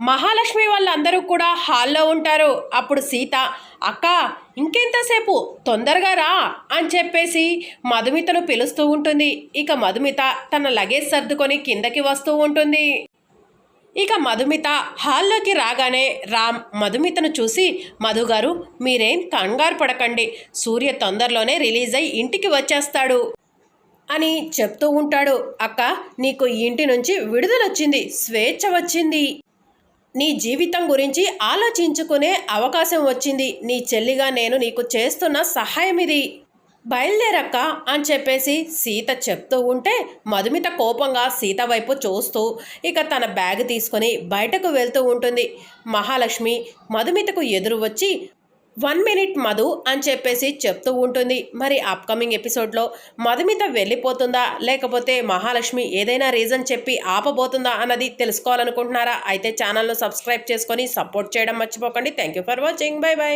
మహాలక్ష్మి వాళ్ళందరూ కూడా హాల్లో ఉంటారు. అప్పుడు సీత అక్క ఇంకెంతసేపు? తొందరగా రా అని చెప్పేసి మధుమితను పిలుస్తూ ఉంటుంది. ఇక మధుమిత తన లగేజ్ సర్దుకొని కిందకి వస్తూ ఉంటుంది. ఇక మధుమిత హాల్లోకి రాగానే రామ్ మధుమితను చూసి మధుగారు మీరేం కంగారు పడకండి. సూర్య తొందరలోనే రిలీజ్ అయి ఇంటికి వచ్చేస్తాడు అని చెప్తూ ఉంటాడు. అక్క నీకు ఇంటి నుంచి విడుదలొచ్చింది స్వేచ్ఛ వచ్చింది. నీ జీవితం గురించి ఆలోచించుకునే అవకాశం వచ్చింది. నీ చెల్లిగా నేను నీకు చేస్తున్న సహాయం ఇది. బయలుదేరక్క అని చెప్పేసి సీత చెప్తూ ఉంటే మధుమిత కోపంగా సీత వైపు చూస్తూ ఇక తన బ్యాగ్ తీసుకొని బయటకు వెళ్తూ ఉంటుంది. మహాలక్ష్మి మధుమితకు ఎదురు వచ్చి వన్ మినిట్ మధు అని చెప్పేసి చెప్తూ ఉంటుంది. మరి అప్కమింగ్ ఎపిసోడ్లో మధుమిత వెళ్ళిపోతుందా? లేకపోతే మహాలక్ష్మి ఏదైనా రీజన్ చెప్పి ఆపబోతుందా అన్నది తెలుసుకోవాలనుకుంటున్నారా? అయితే ఛానల్ను సబ్స్క్రైబ్ చేసుకొని సపోర్ట్ చేయడం మర్చిపోకండి. Thank you for watching bye bye